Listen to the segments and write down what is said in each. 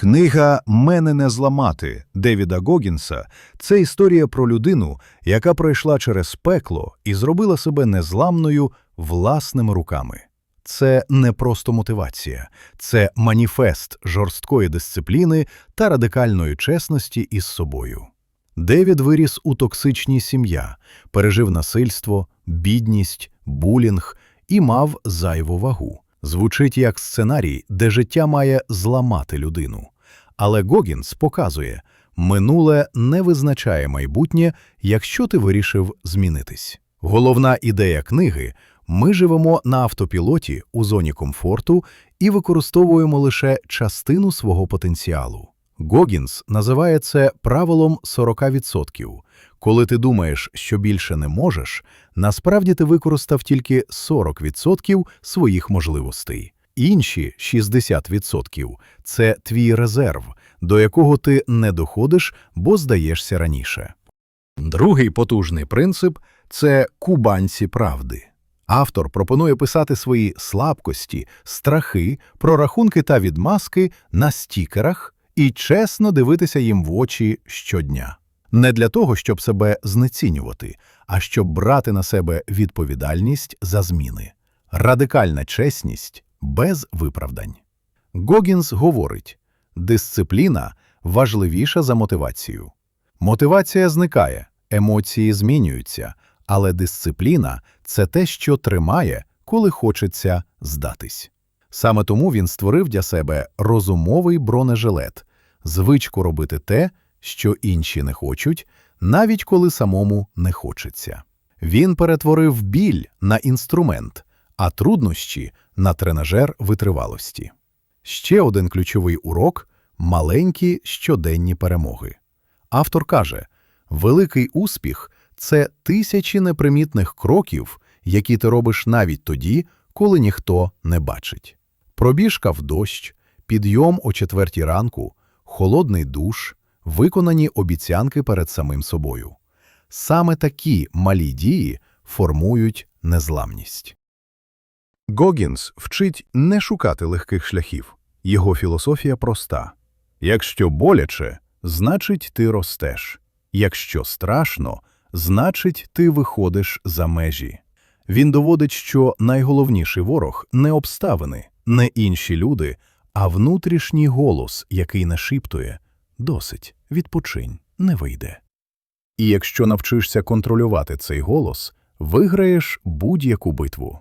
Книга Мене не зламати Девіда Гогінса це історія про людину, яка пройшла через пекло і зробила себе незламною власними руками. Це не просто мотивація, це маніфест жорсткої дисципліни та радикальної чесності із собою. Девід виріс у токсичній сім'я, пережив насильство, бідність, булінг і мав зайву вагу. Звучить як сценарій, де життя має зламати людину. Але Гогінс показує, минуле не визначає майбутнє, якщо ти вирішив змінитись. Головна ідея книги – ми живемо на автопілоті у зоні комфорту і використовуємо лише частину свого потенціалу. Гогінс називає це правилом 40%. Коли ти думаєш, що більше не можеш, насправді ти використав тільки 40% своїх можливостей. Інші 60% – це твій резерв, до якого ти не доходиш, бо здаєшся раніше. Другий потужний принцип – це кубанці правди. Автор пропонує писати свої слабкості, страхи, прорахунки та відмазки на стікерах і чесно дивитися їм в очі щодня. Не для того, щоб себе знецінювати, а щоб брати на себе відповідальність за зміни. Радикальна чесність без виправдань. Гогінс говорить, дисципліна важливіша за мотивацію. Мотивація зникає, емоції змінюються, але дисципліна – це те, що тримає, коли хочеться здатись. Саме тому він створив для себе розумовий бронежилет, звичку робити те, що інші не хочуть, навіть коли самому не хочеться. Він перетворив біль на інструмент, а труднощі – на тренажер витривалості. Ще один ключовий урок – маленькі щоденні перемоги. Автор каже, великий успіх – це тисячі непримітних кроків, які ти робиш навіть тоді, коли ніхто не бачить. Пробіжка в дощ, підйом о четвертій ранку, холодний душ, виконані обіцянки перед самим собою. Саме такі малі дії формують незламність. Гогінс вчить не шукати легких шляхів. Його філософія проста. Якщо боляче, значить ти ростеш. Якщо страшно, значить ти виходиш за межі. Він доводить, що найголовніший ворог не обставини, не інші люди, а внутрішній голос, який нашіптує «досить, відпочинь, не вийде». І якщо навчишся контролювати цей голос, виграєш будь-яку битву.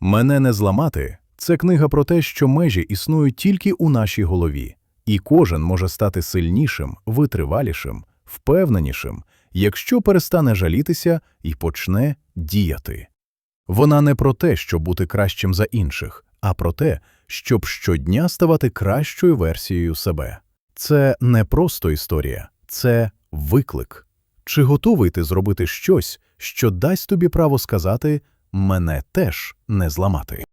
«Мене не зламати» – це книга про те, що межі існують тільки у нашій голові, і кожен може стати сильнішим, витривалішим, впевненішим, якщо перестане жалітися і почне діяти. Вона не про те, щоб бути кращим за інших, а про те, щоб щодня ставати кращою версією себе. Це не просто історія, це виклик. Чи готовий ти зробити щось, що дасть тобі право сказати «мене теж не зламати»?